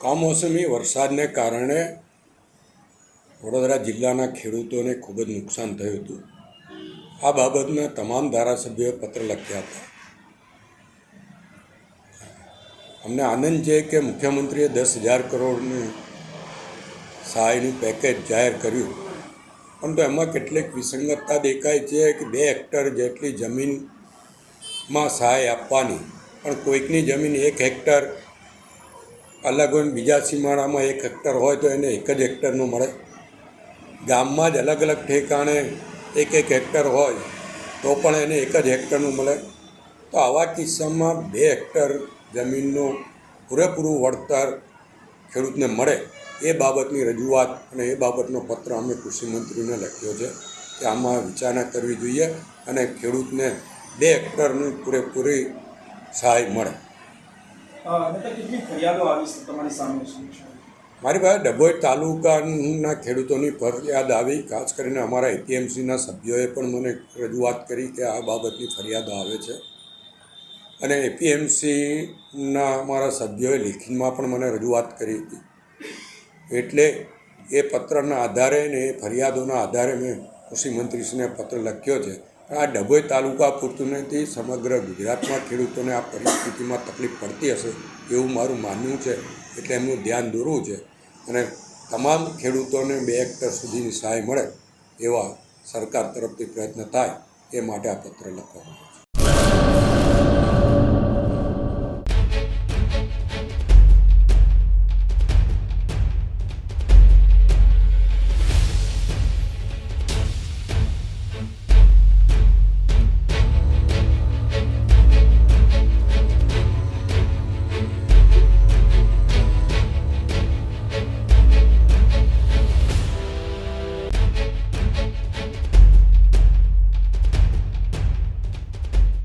કમોસમી વરસાદને કારણે વડોદરા જિલ્લાના ખેડૂતોને ખૂબ જ નુકસાન થયું હતું. આ બાબતના તમામ ધારાસભ્યોએ પત્ર લખ્યા હતા. અમને આનંદ છે કે મુખ્યમંત્રીએ દસ હજાર કરોડની સહાયનું પેકેજ જાહેર કર્યું. પરંતુ એમાં કેટલીક વિસંગતતા દેખાય છે કે બે હેક્ટર જેટલી જમીનમાં સહાય આપવાની. પણ કોઈકની જમીન એક હેક્ટર અલગ હોય બીજા સીમાડામાં એક હેક્ટર હોય તો એને એક જ હેક્ટરનું મળે. ગામમાં જ અલગ અલગ ઠેકાણે એક એક હેક્ટર હોય તો પણ એને એક જ હેક્ટરનું મળે. તો આવા કિસ્સામાં બે હેક્ટર જમીનનું પૂરેપૂરું વળતર ખેડૂતને મળે એ બાબતની રજૂઆત અને એ બાબતનો પત્ર અમે કૃષિમંત્રીને લખ્યો છે કે આમાં વિચારણા કરવી જોઈએ અને ખેડૂતને બે હેક્ટરની પૂરેપૂરી સહાય મળે. મારી પાસે ડભોઈ તાલુકાના ખેડૂતોની ફરિયાદ આવી, ખાસ કરીને અમારા એપીએમસીના સભ્યોએ પણ મને રજૂઆત કરી કે આ બાબતની ફરિયાદો આવે છે. અને એપીએમસીના અમારા સભ્યોએ લેખિતમાં પણ મને રજૂઆત કરી હતી. એટલે એ પત્રના આધારે ને એ ફરિયાદોના આધારે મેં કૃષિમંત્રીશ્રીને પત્ર લખ્યો છે. આ ડભોઈ તાલુકા પૂરતું નથી સમગ્ર ગુજરાતમાં ખેડૂતોને આ પરિસ્થિતિમાં તકલીફ પડતી હશે એવું મારું માનવું છે, એટલે એમનું ધ્યાન દોરવું છે અને તમામ ખેડૂતોને બે હેક્ટર સુધીની સહાય મળે એવા સરકાર તરફથી પ્રયત્ન થાય એ માટે આ પત્ર લખવામાં આવ્યો